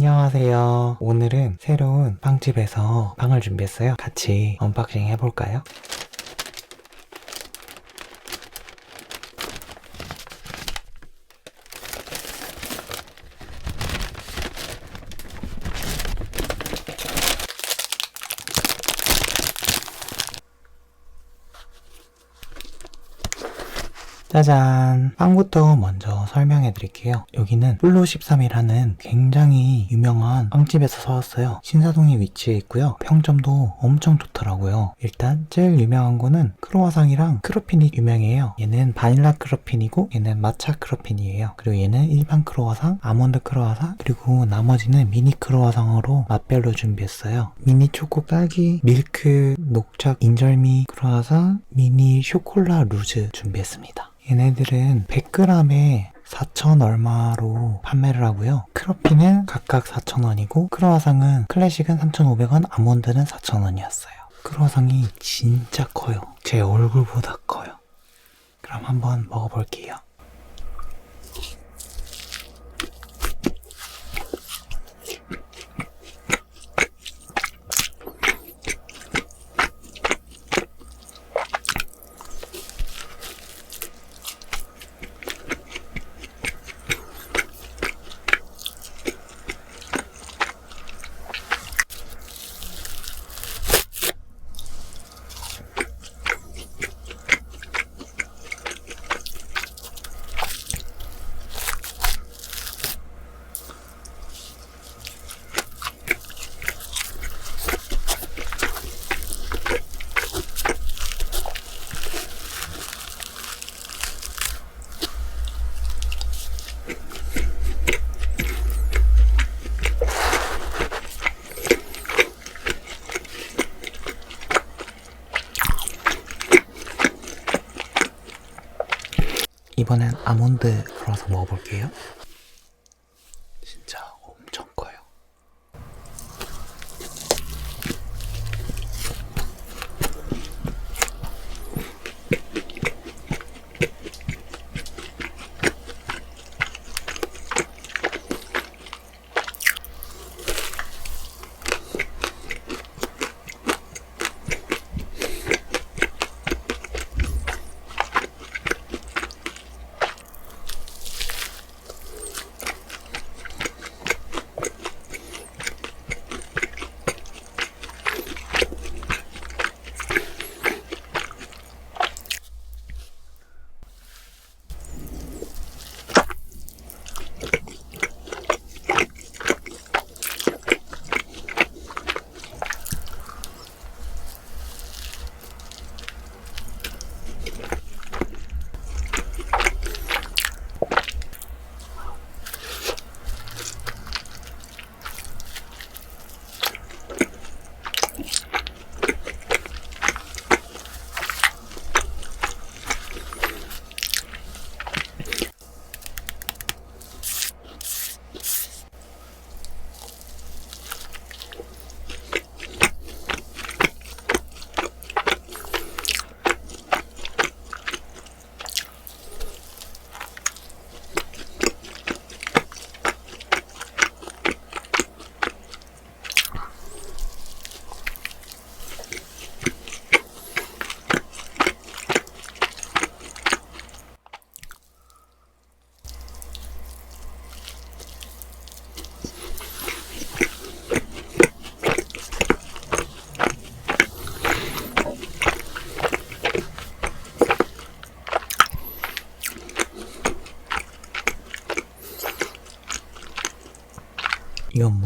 안녕하세요. 오늘은 새로운 빵집에서 빵을 준비했어요. 같이 언박싱 해볼까요? 짜잔! 빵부터 먼저 설명해 드릴게요. 여기는 플로 13이라는 굉장히 유명한 빵집에서 사왔어요. 신사동에 위치해 있고요. 평점도 엄청 좋더라고요. 일단 제일 유명한 거는 크로와상이랑 크로핀이 유명해요. 얘는 바닐라 크로핀이고 얘는 마차 크로핀이에요. 그리고 얘는 일반 크로와상, 아몬드 크로와상, 그리고 나머지는 미니 크로와상으로 맛별로 준비했어요. 미니 초코 딸기, 밀크, 녹차, 인절미 크로와상, 미니 쇼콜라 루즈 준비했습니다. 얘네들은 100g에 4천 얼마로 판매를 하고요. 크로피는 각각 4,000원이고 크로와상은 클래식은 3,500원, 아몬드는 4,000원이었어요. 크로와상이 진짜 커요. 제 얼굴보다 커요. 그럼 한번 먹어볼게요. 이번엔 아몬드 풀어서 먹어볼게요.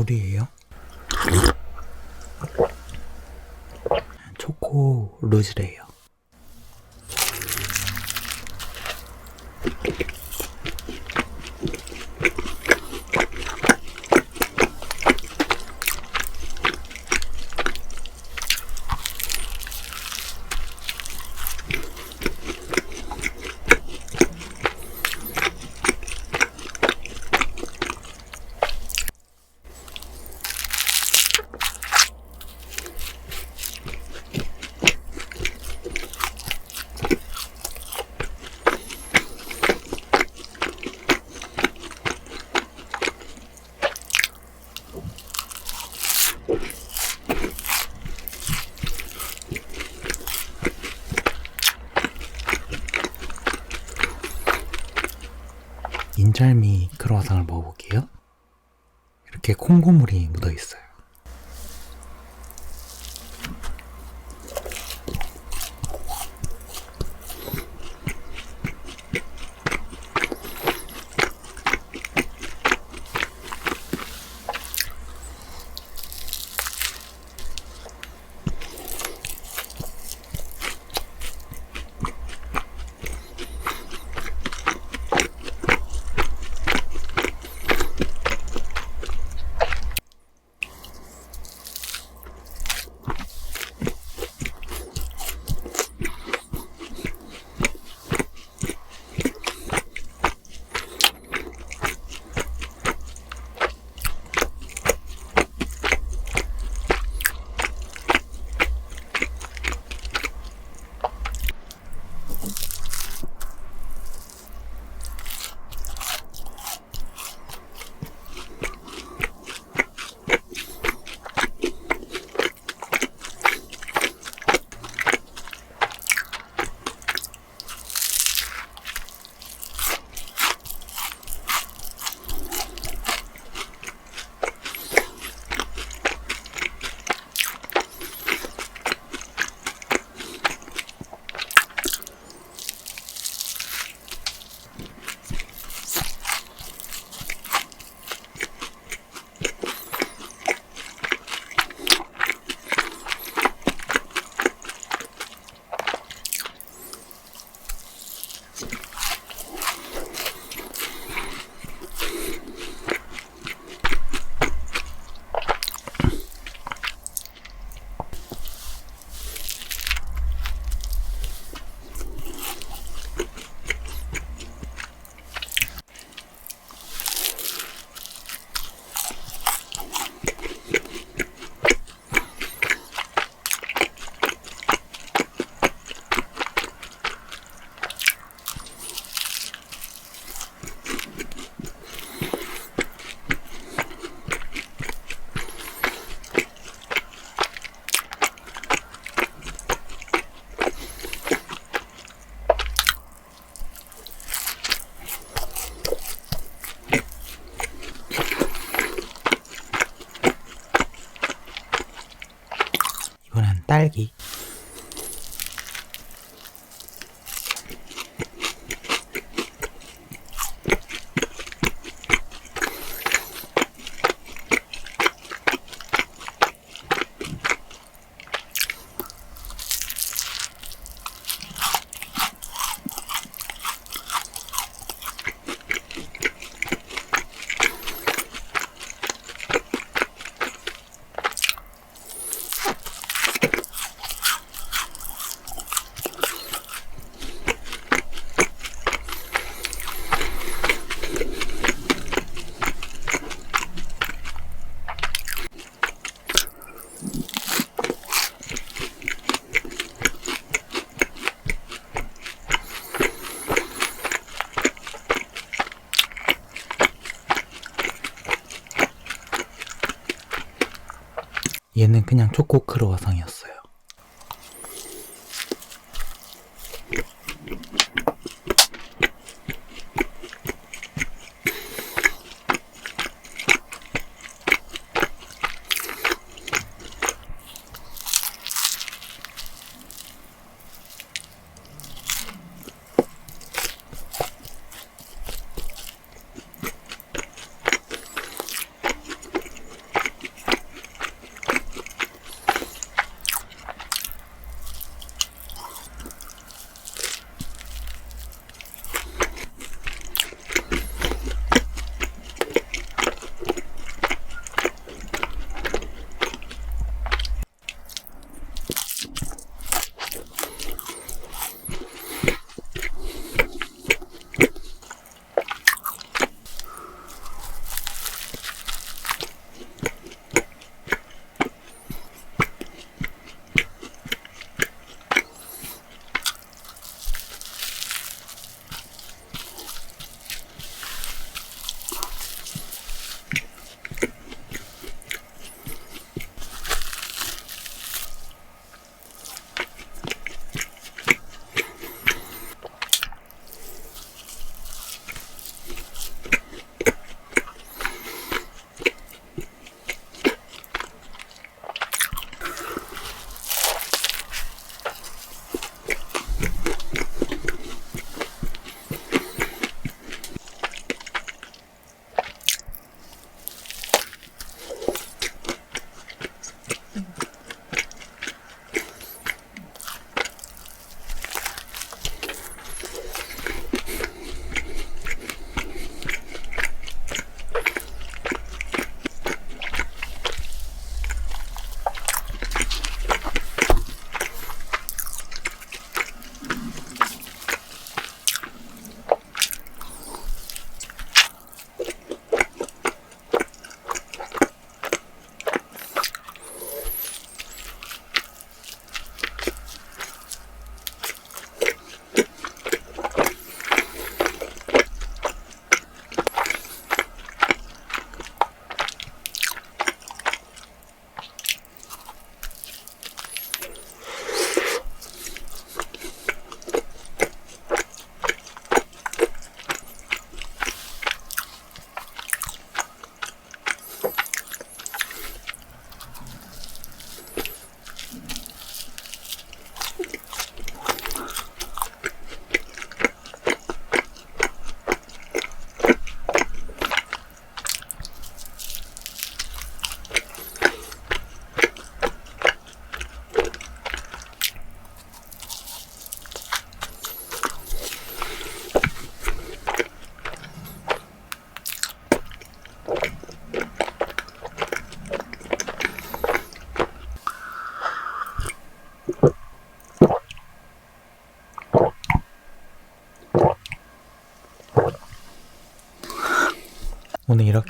물이에요. 초코 루즈래요. 콩고물이 묻어 있어요. 이번 그냥 초코 크로와상이었어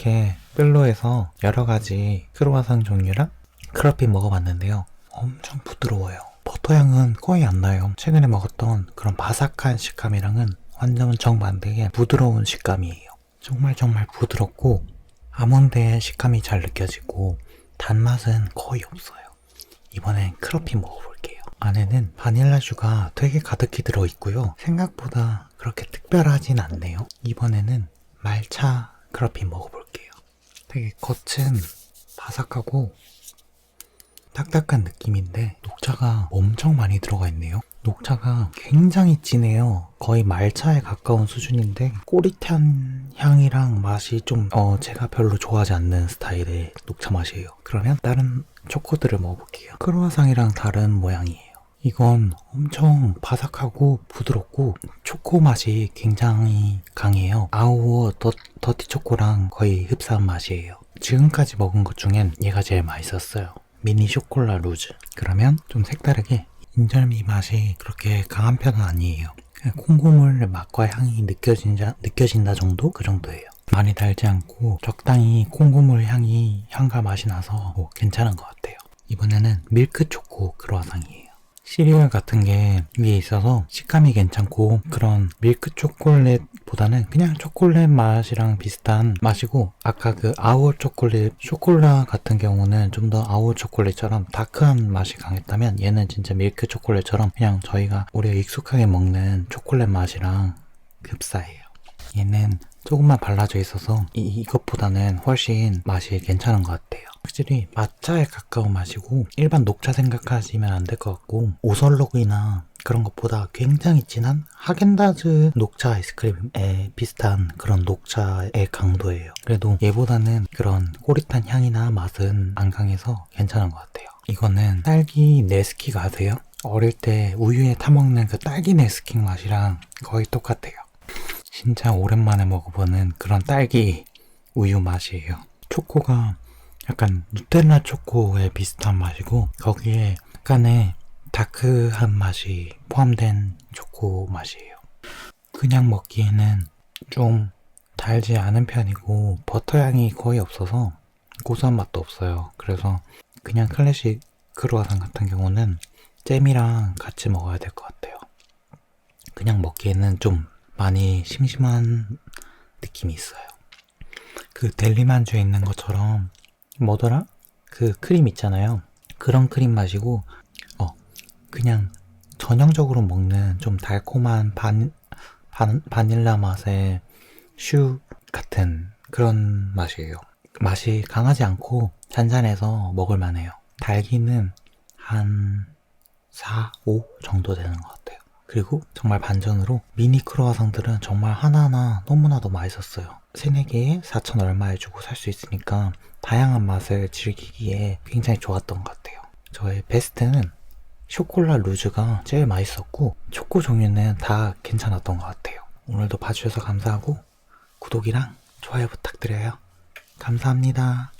이렇게 뺄로에서 여러 가지 크로와상 종류랑 크러핀 먹어봤는데요. 엄청 부드러워요. 버터 향은 거의 안 나요. 최근에 먹었던 그런 바삭한 식감이랑은 완전 정반대의 부드러운 식감이에요. 정말 정말 부드럽고 아몬드의 식감이 잘 느껴지고 단맛은 거의 없어요. 이번엔 크러핀 먹어볼게요. 안에는 바닐라슈가 되게 가득히 들어있고요. 생각보다 그렇게 특별하진 않네요. 이번에는 말차 크러핀 먹어볼게요. 되게 겉은 바삭하고 딱딱한 느낌인데 녹차가 엄청 많이 들어가 있네요. 녹차가 굉장히 진해요. 거의 말차에 가까운 수준인데 꼬릿한 향이랑 맛이 좀 어, 제가 별로 좋아하지 않는 스타일의 녹차 맛이에요. 그러면 다른 초코들을 먹어볼게요. 크로와상이랑 다른 모양이에요. 이건 엄청 바삭하고 부드럽고 초코 맛이 굉장히 강해요. 아우어 더, 더티 초코랑 거의 흡사한 맛이에요. 지금까지 먹은 것 중엔 얘가 제일 맛있었어요. 미니 쇼콜라 루즈. 그러면 좀 색다르게 인절미 맛이 그렇게 강한 편은 아니에요. 콩고물 맛과 향이 느껴진다, 느껴진다 정도? 그 정도예요. 많이 달지 않고 적당히 콩고물 향이 향과 맛이 나서 뭐 괜찮은 것 같아요. 이번에는 밀크 초코 크로아상이에요. 시리얼 같은 게 위에 있어서 식감이 괜찮고 그런 밀크 초콜릿 보다는 그냥 초콜릿 맛이랑 비슷한 맛이고 아까 그 아울 초콜릿 쇼콜라 같은 경우는 좀 더 아울 초콜릿처럼 다크한 맛이 강했다면 얘는 진짜 밀크 초콜릿처럼 그냥 저희가 우리가 익숙하게 먹는 초콜릿 맛이랑 흡사해요. 얘는 조금만 발라져 있어서 이, 이것보다는 훨씬 맛이 괜찮은 것 같아요. 확실히抹茶에 가까운 맛이고 일반 녹차 생각하시면 안 될 것 같고 오설록이나 그런 것보다 굉장히 진한 하겐다즈 녹차 아이스크림에 비슷한 그런 녹차의 강도예요. 그래도 얘보다는 그런 꼬릿한 향이나 맛은 안 강해서 괜찮은 것 같아요. 이거는 딸기 네스킥 아세요? 어릴 때 우유에 타먹는 그 딸기 네스킥 맛이랑 거의 똑같아요. 진짜 오랜만에 먹어보는 그런 딸기 우유 맛이에요. 초코가 약간 누텔라 초코에 비슷한 맛이고 거기에 약간의 다크한 맛이 포함된 초코 맛이에요. 그냥 먹기에는 좀 달지 않은 편이고 버터 향이 거의 없어서 고소한 맛도 없어요. 그래서 그냥 클래식 크루아상 같은 경우는 잼이랑 같이 먹어야 될 것 같아요. 그냥 먹기에는 좀 많이 심심한 느낌이 있어요. 그 델리만주에 있는 것처럼 뭐더라? 그 크림 있잖아요. 그런 크림 마시고 어 그냥 전형적으로 먹는 좀 달콤한 반, 반 바닐라 맛의 슈 같은 그런 맛이에요. 맛이 강하지 않고 잔잔해서 먹을 만해요. 달기는 한 4, 5 정도 되는 것 같아요. 그리고 정말 반전으로 미니 크로와상들은 정말 하나하나 너무나도 맛있었어요. 3, 4개에 4천 얼마에 주고 살 수 있으니까 다양한 맛을 즐기기에 굉장히 좋았던 것 같아요. 저의 베스트는 쇼콜라 루즈가 제일 맛있었고 초코 종류는 다 괜찮았던 것 같아요. 오늘도 봐주셔서 감사하고 구독이랑 좋아요 부탁드려요. 감사합니다.